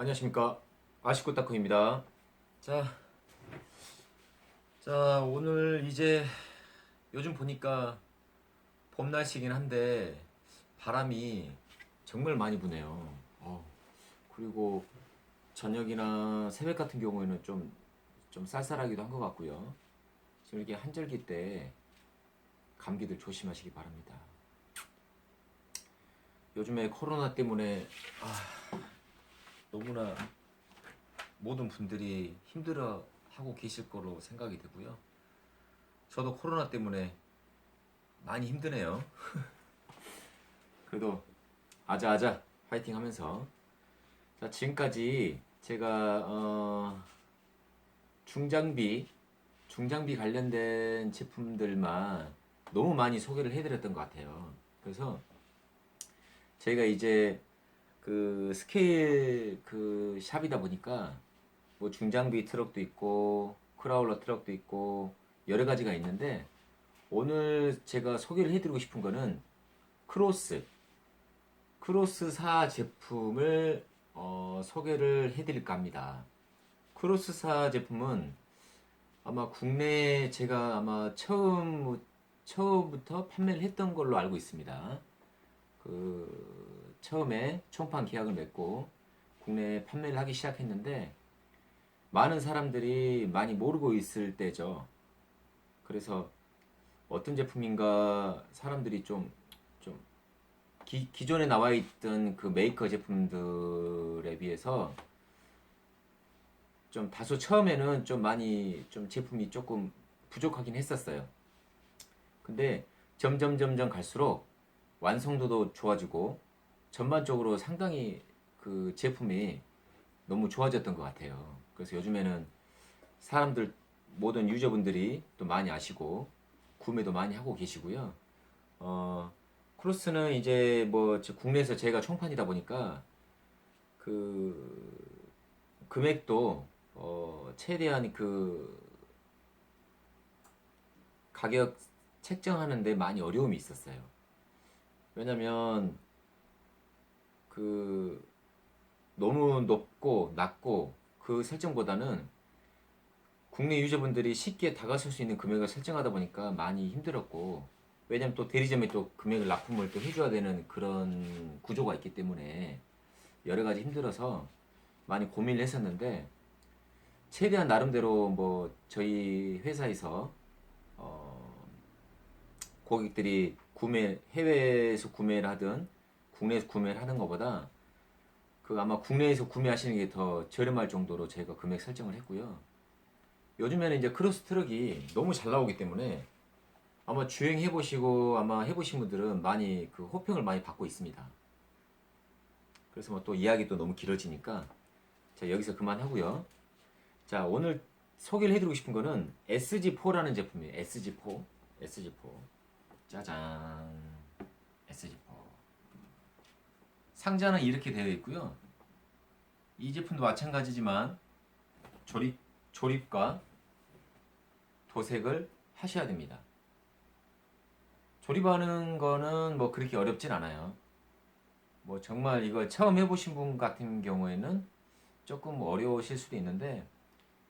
안녕하십니까. 아시코타쿠입니다. 자, 자 오늘 이제 요즘 보니까 봄 날씨긴 한데 바람이 정말 많이 부네요. 어, 그리고 저녁이나 새벽 같은 경우에는 좀, 좀 쌀쌀하기도 한 것 같고요. 지금 이렇게 한절기 때 감기들 조심하시기 바랍니다. 요즘에 코로나 때문에 아, 너무나 모든 분들이 힘들어 하고 계실 거로 생각이 되고요. 저도 코로나 때문에 많이 힘드네요. 그래도 아자아자 파이팅 하면서 자 지금까지 제가 어, 중장비 중장비 관련된 제품들만 너무 많이 소개를 해드렸던 것 같아요. 그래서 제가 이제 그 스케일 그 샵이다 보니까 뭐 중장비 트럭도 있고 크라울러 트럭도 있고 여러 가지가 있는데 오늘 제가 소개를 해드리고 싶은 거는 크로스 크로스사 제품을 어, 소개를 해드릴까 합니다. 크로스사 제품은 아마 국내에 제가 아마 처음 처음부터 판매를 했던 걸로 알고 있습니다. 그 처음에 총판 계약을 맺고 국내에 판매를 하기 시작했는데 많은 사람들이 많이 모르고 있을 때죠. 그래서 어떤 제품인가 사람들이 좀, 좀, 기, 기존에 나와 있던 그 메이커 제품들에 비해서 좀 다소 처음에는 좀 많이 좀 제품이 조금 부족하긴 했었어요. 근데 점점 점점 갈수록 완성도도 좋아지고 전반적으로 상당히 그 제품이 너무 좋아졌던 것 같아요. 그래서 요즘에는 사람들 모든 유저분들이 또 많이 아시고 구매도 많이 하고 계시고요. 어, 크로스는 이제 뭐 국내에서 제가 총판이다 보니까 그 금액도 어, 최대한 그 가격 책정하는데 많이 어려움이 있었어요. 왜냐면 그 너무 높고 낮고 그 설정보다는 국내 유저분들이 쉽게 다가설 수 있는 금액을 설정하다 보니까 많이 힘들었고 왜냐면 또 대리점에 또 금액을 납품을 또 해줘야 되는 그런 구조가 있기 때문에 여러 가지 힘들어서 많이 고민을 했었는데 최대한 나름대로 뭐 저희 회사에서 어 고객들이 구매 해외에서 구매를 하든 국내에서 구매를 하는 것보다 그 아마 국내에서 구매하시는 게 더 저렴할 정도로 제가 금액 설정을 했고요. 요즘에는 이제 크로스 트럭이 너무 잘 나오기 때문에 아마 주행해 보시고 아마 해보신 분들은 많이 그 호평을 많이 받고 있습니다. 그래서 뭐 또 이야기 또 너무 길어지니까 자 여기서 그만하고요. 자 오늘 소개를 해드리고 싶은 거는 SG4라는 제품이에요. SG4, SG4. 짜잔, SG4. 상자는 이렇게 되어 있고요. 이 제품도 마찬가지지만 조립 조립과 도색을 하셔야 됩니다. 조립하는 거는 뭐 그렇게 어렵진 않아요. 뭐 정말 이걸 처음 해보신 분 같은 경우에는 조금 어려우실 수도 있는데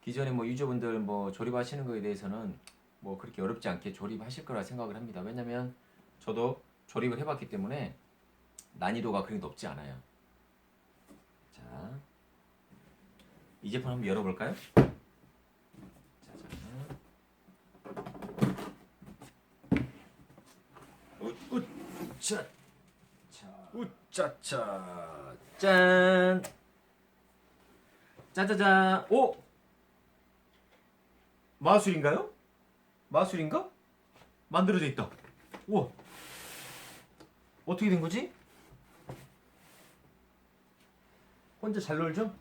기존에 뭐 유저분들 뭐 조립하시는 거에 대해서는 뭐 그렇게 어렵지 않게 조립하실 거라 생각을 합니다. 왜냐면 저도 조립을 해봤기 때문에 난이도가 그렇게 높지 않아요. 자, 이 제품 한번 열어볼까요? 우짜, 우짜차, 짠. 짜자잔. 오! 마술인가요? 마술인가? 만들어져 있다. 우와. 어떻게 된 거지? 혼자 잘 놀죠?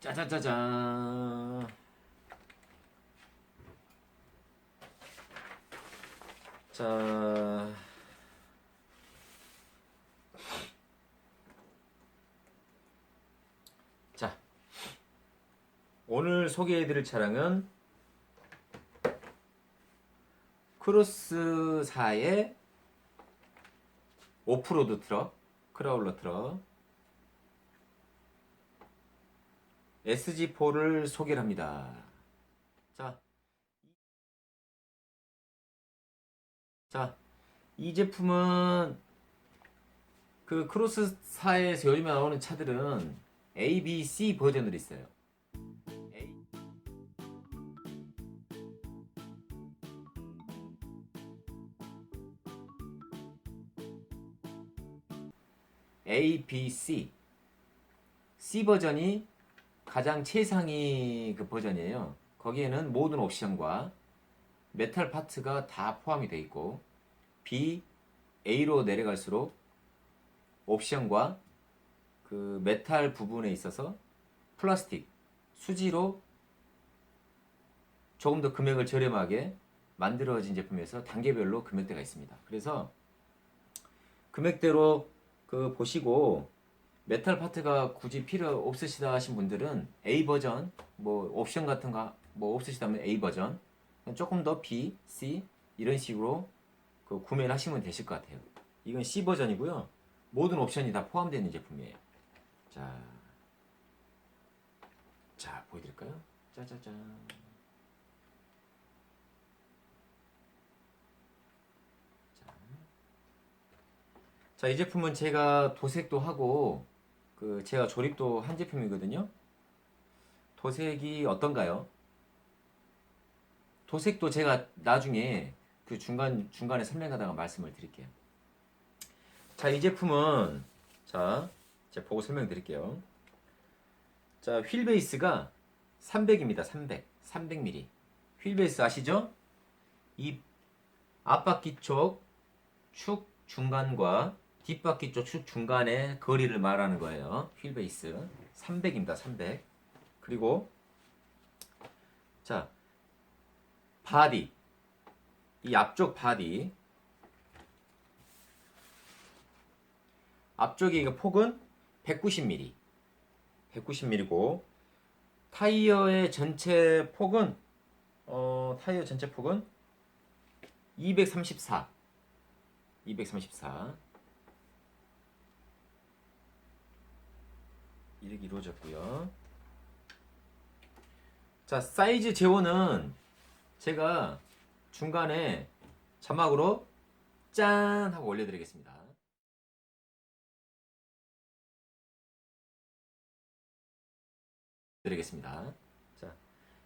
짜자자잔. 자. 자, 오늘 소개해드릴 차량은 크로스사의 오프로드 트럭, 크라울러 트럭 SG4를 소개를 합니다. 자, 자, 이 제품은 그 크로스사에서 요즘에 나오는 차들은 A, B, C 버전으로 있어요. A, B, C. C 버전이 가장 최상위 그 버전이에요. 거기에는 모든 옵션과 메탈 파트가 다 포함이 되어 있고 B, A로 내려갈수록 옵션과 그 메탈 부분에 있어서 플라스틱, 수지로 조금 더 금액을 저렴하게 만들어진 제품에서 단계별로 금액대가 있습니다. 그래서 금액대로 그 보시고 메탈 파트가 굳이 필요 없으시다 하신 분들은 A 버전 뭐 옵션 같은 거 뭐 없으시다면 A 버전 조금 더 B, C 이런 식으로 그 구매를 하시면 되실 것 같아요. 이건 C 버전이고요. 모든 옵션이 다 포함되어 있는 제품이에요. 자, 자 보여드릴까요? 짜자잔. 자, 이 제품은 제가 도색도 하고 그 제가 조립도 한 제품이거든요. 도색이 어떤가요? 도색도 제가 나중에 그 중간 중간에 설명하다가 말씀을 드릴게요. 자, 이 제품은 자, 제가 보고 설명드릴게요. 자, 휠 베이스가 300입니다. 300. 300mm. 휠 베이스 아시죠? 이 앞바퀴 쪽 축 중간과 뒷바퀴 쪽축 중간의 거리를 말하는 거예요. 휠 베이스 300입니다. 300. 그리고 자 바디 이 앞쪽 바디 앞쪽에 이 폭은 190mm 190mm고 타이어의 전체 폭은 어 타이어 전체 폭은 234 234 이렇게 이루어졌고요. 자, 사이즈 재원은 제가 중간에 자막으로 짠 하고 올려드리겠습니다. 드리겠습니다. 자,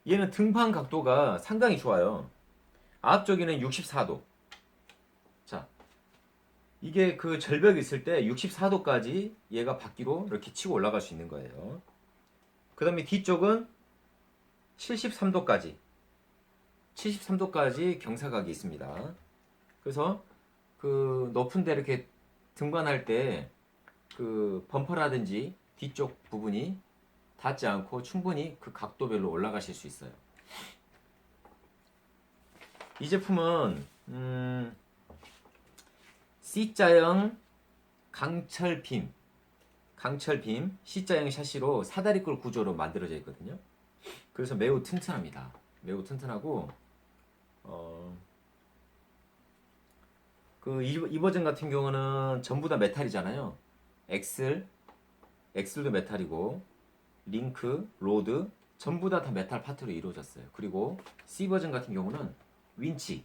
얘는 등판 각도가 상당히 좋아요. 앞쪽에는 64도. 자, 이게 그 절벽이 있을 때 64도까지 얘가 바퀴로 이렇게 치고 올라갈 수 있는 거예요. 그 다음에 뒤쪽은 73도까지 73도까지 경사각이 있습니다. 그래서 그 높은 데 이렇게 등반할 때 그 범퍼라든지 뒤쪽 부분이 닿지 않고 충분히 그 각도별로 올라가실 수 있어요. 이 제품은 음, C자형 강철빔 강철빔 C자형 샤시로 사다리꼴 구조로 만들어져 있거든요. 그래서 매우 튼튼합니다. 매우 튼튼하고 어, 그이 버전 같은 경우는 전부 다 메탈이잖아요. 엑슬, 엑슬도 메탈이고 링크, 로드 전부 다 다 메탈 파트로 이루어졌어요. 그리고 C 버전 같은 경우는 윈치,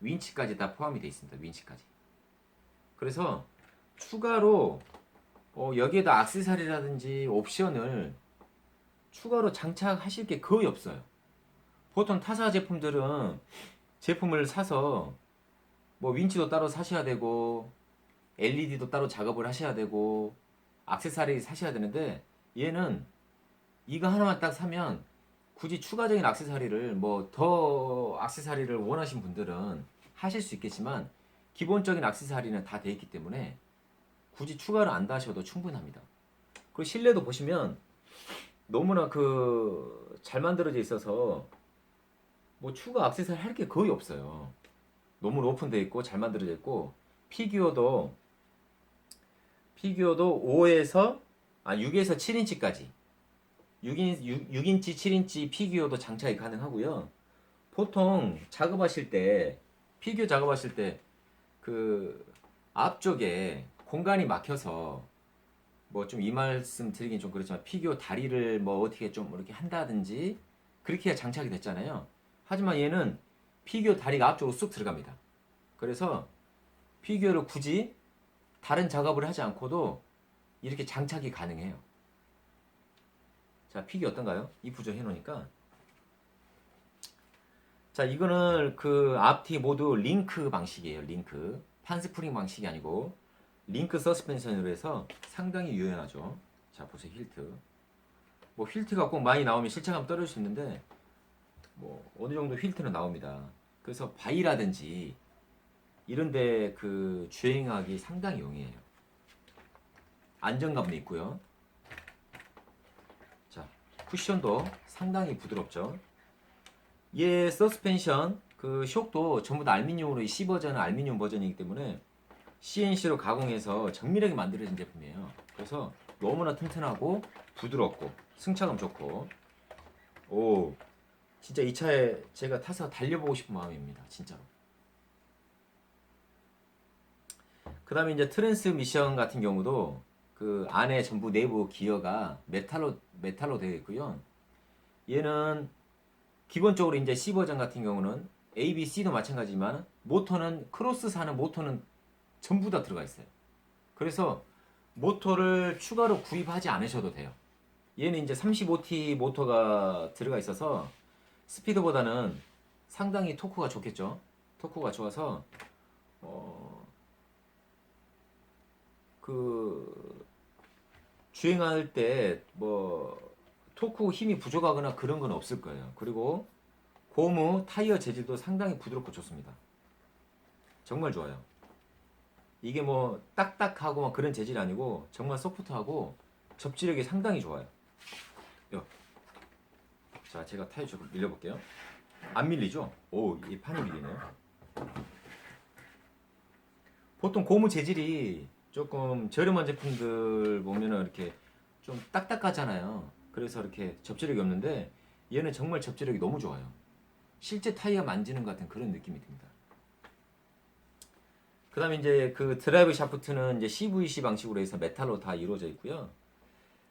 윈치까지 다 포함이 되어 있습니다. 윈치까지. 그래서 추가로 어, 여기에다 악세사리라든지 옵션을 추가로 장착하실 게 거의 없어요. 보통 타사 제품들은 제품을 사서 뭐 윈치도 따로 사셔야 되고 LED도 따로 작업을 하셔야 되고 악세사리 사셔야 되는데 얘는 이거 하나만 딱 사면 굳이 추가적인 악세사리를 뭐 더 악세사리를 원하신 분들은 하실 수 있겠지만 기본적인 악세사리는 다 돼 있기 때문에 굳이 추가를 안 다셔도 충분합니다. 그리고 실내도 보시면 너무나 그 잘 만들어져 있어서 뭐 추가 악세사리 할 게 거의 없어요. 너무 오픈되어 있고 잘 만들어져 있고 피규어도 피규어도 5에서 아 6에서 7인치까지 6인, 6, 6인치, 7인치 피규어도 장착이 가능하고요. 보통 작업하실 때 피규어 작업하실 때 그 앞쪽에 공간이 막혀서 뭐 좀 이 말씀 드리긴 좀 그렇지만 피규어 다리를 뭐 어떻게 좀 이렇게 한다든지 그렇게 장착이 됐잖아요. 하지만 얘는 피규어 다리가 앞쪽으로 쑥 들어갑니다. 그래서 피규어를 굳이 다른 작업을 하지 않고도 이렇게 장착이 가능해요. 자, 피규어 어떤가요? 이 구조 해놓으니까. 자, 이거는 그 앞뒤 모두 링크 방식이에요. 링크. 판스프링 방식이 아니고 링크 서스펜션으로 해서 상당히 유연하죠. 자, 보세요. 힐트. 뭐 힐트가 꼭 많이 나오면 실착하면 떨어질 수 있는데 뭐 어느 정도 힐트는 나옵니다. 그래서 바위라든지 이런데 그 주행하기 상당히 용이해요. 안정감도 있고요. 자, 쿠션도 상당히 부드럽죠. 얘 서스펜션 그 쇽도 전부 다 알루미늄으로 이 C 버전은 알루미늄 버전이기 때문에 CNC로 가공해서 정밀하게 만들어진 제품이에요. 그래서 너무나 튼튼하고 부드럽고 승차감 좋고 오 진짜 이 차에 제가 타서 달려보고 싶은 마음입니다. 진짜로. 그 다음에 이제 트랜스미션 같은 경우도 그 안에 전부 내부 기어가 메탈로, 메탈로 되어 있고요. 얘는 기본적으로 이제 C 버전 같은 경우는 A, B, C도 마찬가지지만 모터는 크로스 사는 모터는 전부 다 들어가 있어요. 그래서 모터를 추가로 구입하지 않으셔도 돼요. 얘는 이제 35T 모터가 들어가 있어서 스피드보다는 상당히 토크가 좋겠죠. 토크가 좋아서 어, 그 주행할 때 뭐 토크 힘이 부족하거나 그런 건 없을 거예요. 그리고 고무 타이어 재질도 상당히 부드럽고 좋습니다. 정말 좋아요. 이게 뭐 딱딱하고 막 그런 재질이 아니고 정말 소프트하고 접지력이 상당히 좋아요. 요. 자, 제가 타이어 좀 밀려볼게요. 안 밀리죠? 오, 이 판이 밀리네요. 보통 고무 재질이 조금 저렴한 제품들 보면은 이렇게 좀 딱딱하잖아요. 그래서 이렇게 접지력이 없는데 얘는 정말 접지력이 너무 좋아요. 실제 타이어 만지는 것 같은 그런 느낌이 듭니다. 그 다음에 이제 그 드라이브 샤프트는 이제 CVC 방식으로 해서 메탈로 다 이루어져 있고요.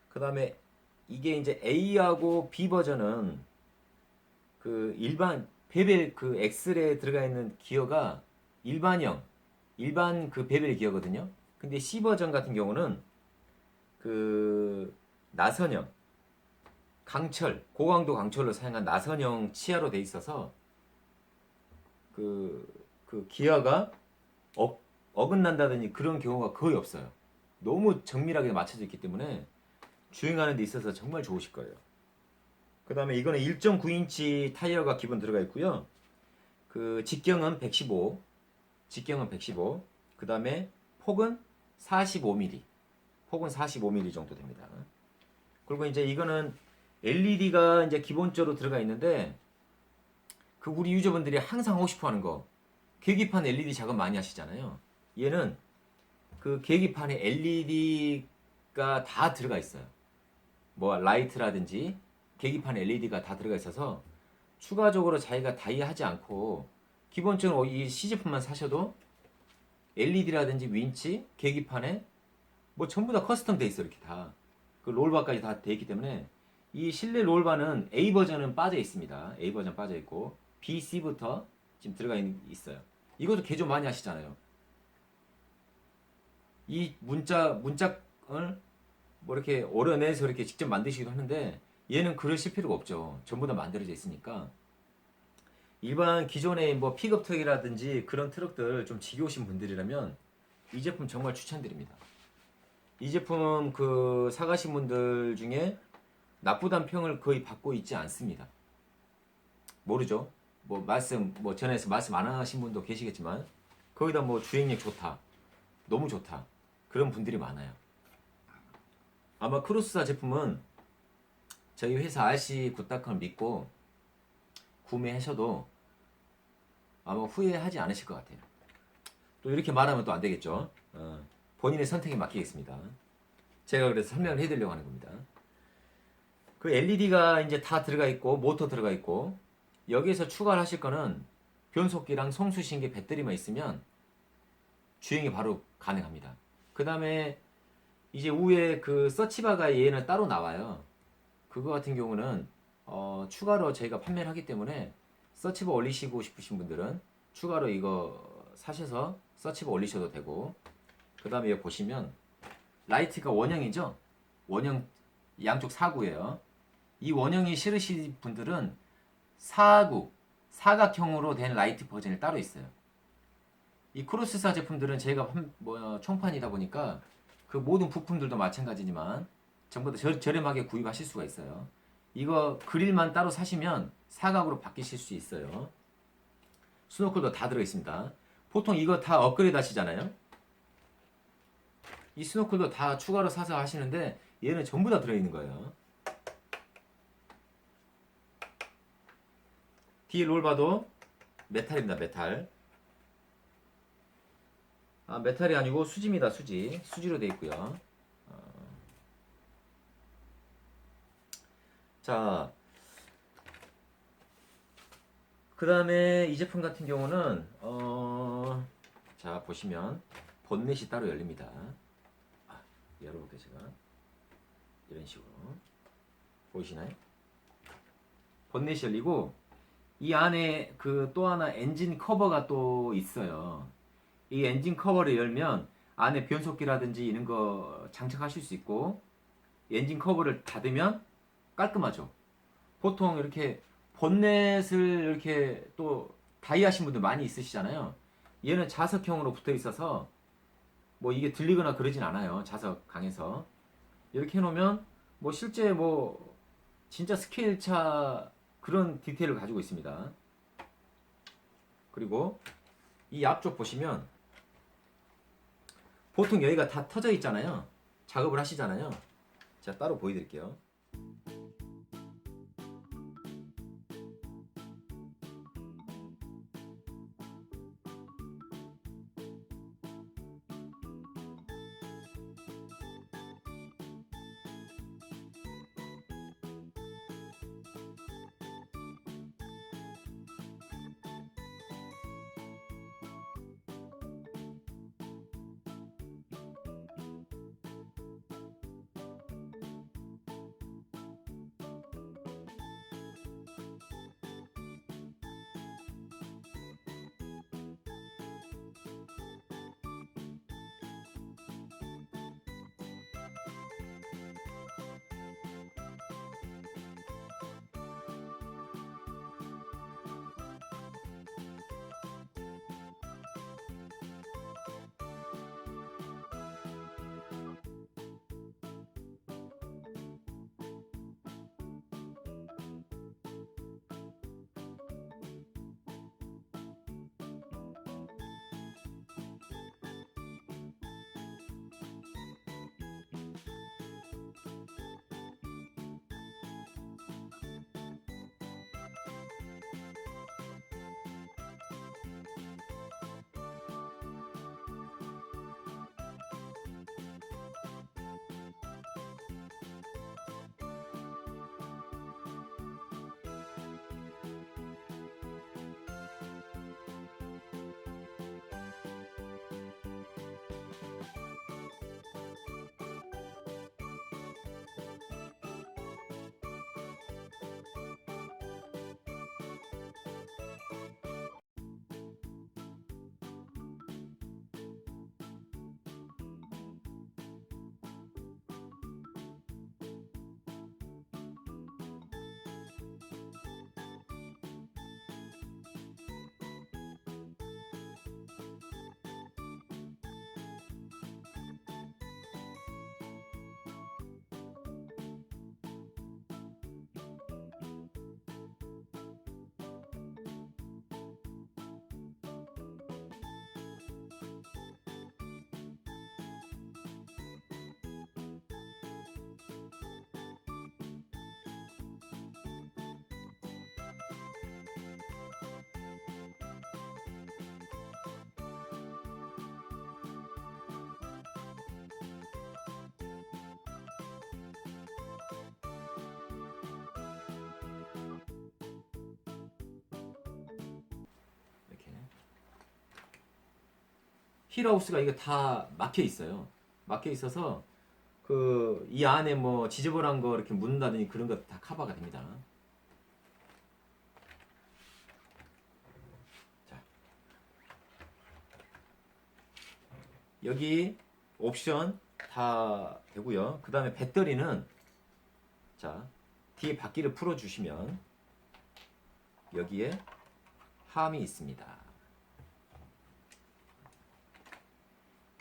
그 다음에 이게 이제 A하고 B 버전은 그 일반 베벨 그 엑셀에 들어가 있는 기어가 일반형 일반 그 베벨 기어거든요. 근데 C 버전 같은 경우는 그 나선형 강철 고강도 강철로 사용한 나선형 치아로 돼 있어서 그, 그 기어가 어, 어긋난다든지 그런 경우가 거의 없어요. 너무 정밀하게 맞춰져 있기 때문에 주행하는 데 있어서 정말 좋으실 거예요. 그 다음에 이거는 1.9인치 타이어가 기본 들어가 있고요. 그 직경은 115, 직경은 115. 그 다음에 폭은 45mm, 폭은 45mm 정도 됩니다. 그리고 이제 이거는 LED가 이제 기본적으로 들어가 있는데 그 우리 유저분들이 항상 하고 싶어 하는 거 계기판 LED 작업 많이 하시잖아요. 얘는 그 계기판에 LED가 다 들어가 있어요. 뭐 라이트라든지 계기판 LED가 다 들어가 있어서 추가적으로 자기가 다이하지 않고 기본적으로 이 C 제품만 사셔도 LED라든지 윈치, 계기판에 뭐 전부 다 커스텀 돼 있어 이렇게 다. 그 롤바까지 다 돼 있기 때문에 이 실내 롤바는 A 버전은 빠져 있습니다. A 버전 빠져 있고 B, C부터 지금 들어가 있, 있어요. 이것도 개조 많이 하시잖아요. 이 문자 문짝을 뭐 이렇게 오려내서 이렇게 직접 만드시기도 하는데 얘는 그러실 필요가 없죠. 전부 다 만들어져 있으니까. 일반 기존의 뭐 픽업 트럭이라든지 그런 트럭들 좀 지겨우신 분들이라면 이 제품 정말 추천드립니다. 이 제품 그 사가신 분들 중에 나쁘단 평을 거의 받고 있지 않습니다. 모르죠. 뭐 말씀 뭐 전에서 말씀 안 하신 분도 계시겠지만 거기다 뭐 주행력 좋다, 너무 좋다 그런 분들이 많아요. 아마 크로스사 제품은 저희 회사 RC 굿닷컴을 믿고 구매하셔도 아마 후회하지 않으실 것 같아요. 또 이렇게 말하면 또 안 되겠죠. 어, 본인의 선택에 맡기겠습니다. 제가 그래서 설명을 해드리려고 하는 겁니다. 그 LED가 이제 다 들어가 있고 모터 들어가 있고 여기에서 추가를 하실 거는 변속기랑 성수신기 배터리만 있으면 주행이 바로 가능합니다. 그 다음에 이제 위에 그 서치바가 얘는 따로 나와요. 그거 같은 경우는 어, 추가로 저희가 판매를 하기 때문에 서치바 올리시고 싶으신 분들은 추가로 이거 사셔서 서치바 올리셔도 되고 그 다음에 여기 보시면 라이트가 원형이죠. 원형 양쪽 사구예요. 이 원형이 싫으신 분들은 사구 사각형으로 된 라이트 버전이 따로 있어요. 이 크로스사 제품들은 제가 판- 뭐, 총판이다 보니까 그 모든 부품들도 마찬가지지만 전부 다 저, 저렴하게 구입하실 수가 있어요. 이거 그릴만 따로 사시면 사각으로 바뀌실 수 있어요. 스노클도 다 들어있습니다. 보통 이거 다 업그레이드 하시잖아요. 이 스노클도 다 추가로 사서 하시는데 얘는 전부 다 들어있는 거예요. 뒤에 롤 봐도 메탈입니다. 메탈. 아 메탈이 아니고 수지입니다. 수지. 수지로 돼 있고요. 어. 자, 그 다음에 이 제품 같은 경우는 어, 자 보시면 본넷이 따로 열립니다. 아, 열어볼게요 제가 이런 식으로 보이시나요? 본넷이 열리고 이 안에 그 또 하나 엔진 커버가 또 있어요. 이 엔진 커버를 열면 안에 변속기라든지 이런 거 장착하실 수 있고 엔진 커버를 닫으면 깔끔하죠. 보통 이렇게 본넷을 이렇게 또 다이하신 분들 많이 있으시잖아요. 얘는 자석형으로 붙어 있어서 뭐 이게 들리거나 그러진 않아요. 자석 강에서 이렇게 해놓으면 뭐 실제 뭐 진짜 스케일 차 그런 디테일을 가지고 있습니다. 그리고 이 앞쪽 보시면 보통 여기가 다 터져 있잖아요. 작업을 하시잖아요. 제가 따로 보여드릴게요. 힐하우스가 이게 다 막혀 있어요. 막혀 있어서 그 이 안에 뭐 지저분한 거 이렇게 묻는다든지 그런 거다 커버가 됩니다. 자. 여기 옵션 다 되고요. 그 다음에 배터리는 자 뒤에 바퀴를 풀어 주시면 여기에 함이 있습니다.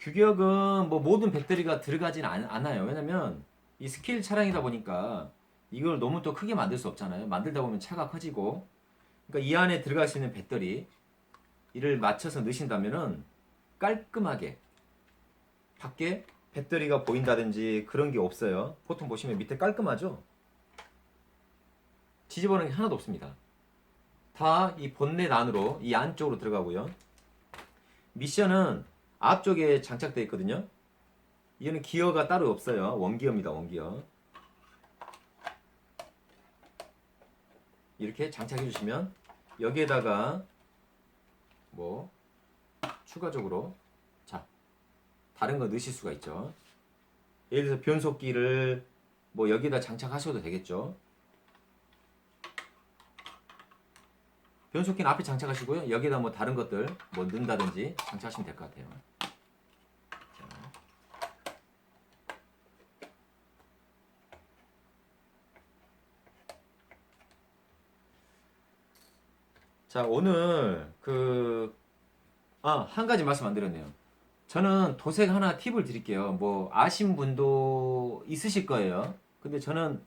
규격은 뭐 모든 배터리가 들어가진 않, 않아요. 왜냐면 이 스케일 차량이다 보니까 이걸 너무 또 크게 만들 수 없잖아요. 만들다 보면 차가 커지고 그러니까 이 안에 들어갈 수 있는 배터리 이를 맞춰서 넣으신다면은 깔끔하게 밖에 배터리가 보인다든지 그런 게 없어요. 보통 보시면 밑에 깔끔하죠? 뒤집어놓은 게 하나도 없습니다. 다 이 본넷 안으로 이 안쪽으로 들어가고요. 미션은 앞쪽에 장착되어 있거든요. 이거는 기어가 따로 없어요. 원기어입니다. 원기어. 이렇게 장착해 주시면 여기에다가 뭐 추가적으로 자 다른 거 넣으실 수가 있죠. 예를 들어서 변속기를 뭐 여기다 장착하셔도 되겠죠. 변속기는 앞에 장착하시고요. 여기다 뭐 다른 것들 뭐 넣는다든지 장착하시면 될 것 같아요. 자. 자, 오늘 그 아, 한 가지 말씀 안 드렸네요. 저는 도색 하나 팁을 드릴게요. 뭐 아신 분도 있으실 거예요. 근데 저는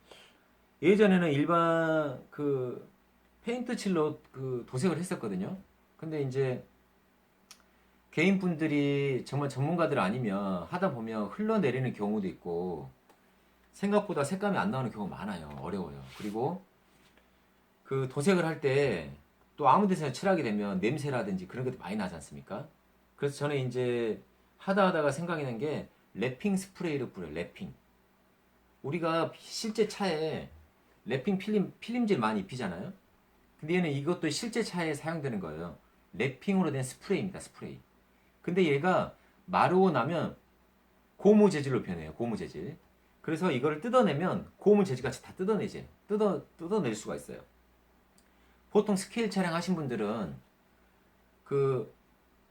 예전에는 일반 그 페인트 칠로 그 도색을 했었거든요. 근데 이제 개인 분들이 정말 전문가들 아니면 하다 보면 흘러내리는 경우도 있고 생각보다 색감이 안 나오는 경우가 많아요. 어려워요. 그리고 그 도색을 할 때 또 아무 데서나 칠하게 되면 냄새라든지 그런 것도 많이 나지 않습니까? 그래서 저는 이제 하다 하다가 생각이 난 게 랩핑 스프레이를 뿌려요. 랩핑. 우리가 실제 차에 랩핑 필름, 필름질 많이 입히잖아요. 근데 얘는 이것도 실제 차에 사용되는 거예요. 랩핑으로 된 스프레이입니다. 스프레이. 근데 얘가 마르고 나면 고무 재질로 변해요. 고무 재질. 그래서 이거를 뜯어내면 고무 재질 같이 다 뜯어내지. 뜯어 뜯어낼 수가 있어요. 보통 스케일 차량 하신 분들은 그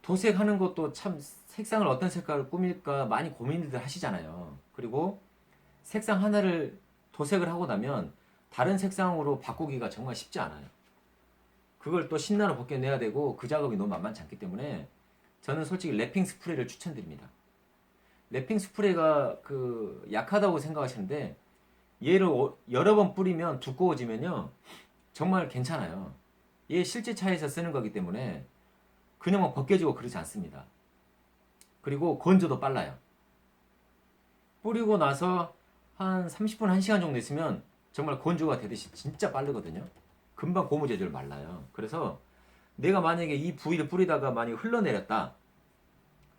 도색하는 것도 참 색상을 어떤 색깔을 꾸밀까 많이 고민들 하시잖아요. 그리고 색상 하나를 도색을 하고 나면 다른 색상으로 바꾸기가 정말 쉽지 않아요. 그걸 또 신나로 벗겨내야 되고 그 작업이 너무 만만치 않기 때문에 저는 솔직히 랩핑 스프레이를 추천드립니다. 랩핑 스프레이가 그 약하다고 생각하시는데 얘를 어- 여러 번 뿌리면 두꺼워지면요 정말 괜찮아요. 얘 실제 차에서 쓰는 거기 때문에 그냥 막 벗겨지고 그러지 않습니다. 그리고 건조도 빨라요. 뿌리고 나서 한 30분, 1시간 정도 있으면 정말 건조가 되듯이 진짜 빠르거든요. 금방 고무 재질 말라요. 그래서 내가 만약에 이 부위를 뿌리다가 많이 흘러내렸다.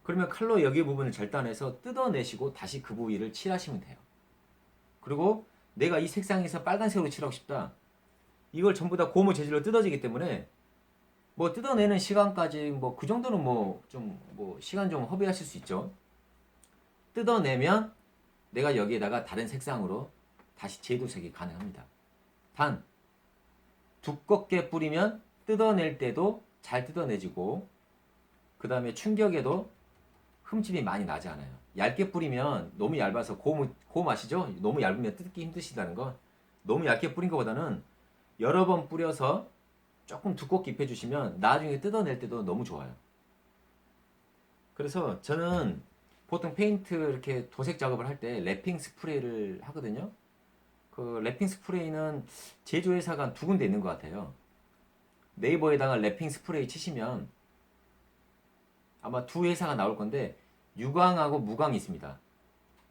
그러면 칼로 여기 부분을 절단해서 뜯어내시고 다시 그 부위를 칠하시면 돼요. 그리고 내가 이 색상에서 빨간색으로 칠하고 싶다. 이걸 전부 다 고무 재질로 뜯어지기 때문에 뭐 뜯어내는 시간까지 뭐 그 정도는 뭐좀뭐 시간 좀 허비하실 수 있죠. 뜯어내면 내가 여기에다가 다른 색상으로 다시 재도색이 가능합니다. 단 두껍게 뿌리면 뜯어낼 때도 잘 뜯어내지고 그 다음에 충격에도 흠집이 많이 나지 않아요. 얇게 뿌리면 너무 얇아서 고무 고무 아시죠? 너무 얇으면 뜯기 힘드시다는 거. 너무 얇게 뿌린 것보다는 여러 번 뿌려서 조금 두껍게 입혀주시면 나중에 뜯어낼 때도 너무 좋아요. 그래서 저는 보통 페인트 이렇게 도색 작업을 할 때 랩핑 스프레이를 하거든요. 그 랩핑 스프레이는 제조회사가 한두 군데 있는 것 같아요. 네이버에다가 랩핑 스프레이 치시면 아마 두 회사가 나올 건데 유광하고 무광이 있습니다.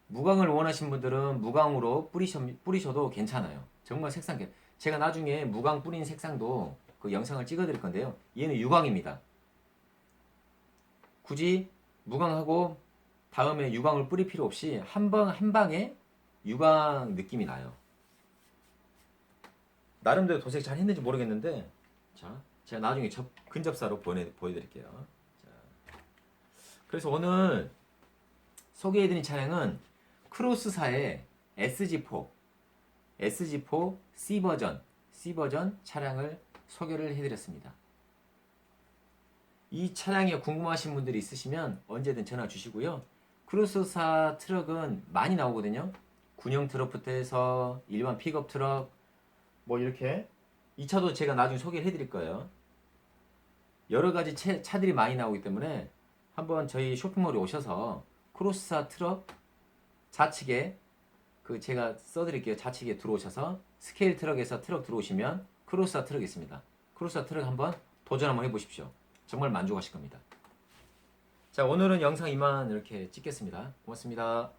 무광을 원하신 분들은 무광으로 뿌리셔, 뿌리셔도 괜찮아요. 정말 색상 괜- 제가 나중에 무광 뿌린 색상도 그 영상을 찍어 드릴 건데요. 얘는 유광입니다. 굳이 무광하고 다음에 유광을 뿌릴 필요 없이 한 방 한 방에 유광 느낌이 나요. 나름대로 도색 잘 했는지 모르겠는데 자 제가 나중에 접, 근접사로 보내 보여드릴게요. 자, 그래서 오늘 소개해드린 차량은 크로스사의 SG4, SG4 C 버전, C 버전 차량을 소개를 해드렸습니다. 이 차량에 궁금하신 분들이 있으시면 언제든 전화 주시고요. 크로스사 트럭은 많이 나오거든요. 군용 트럭부터 해서 일반 픽업 트럭 뭐 이렇게 이 차도 제가 나중에 소개를 해드릴 거예요. 여러 가지 차, 차들이 많이 나오기 때문에 한번 저희 쇼핑몰에 오셔서 크로스사 트럭 좌측에 그 제가 써드릴게요. 좌측에 들어오셔서 스케일 트럭에서 트럭 들어오시면 크로스사 트럭 있습니다. 크로스사 트럭 한번 도전 한번 해보십시오. 정말 만족하실 겁니다. 자 오늘은 영상 이만 이렇게 찍겠습니다. 고맙습니다.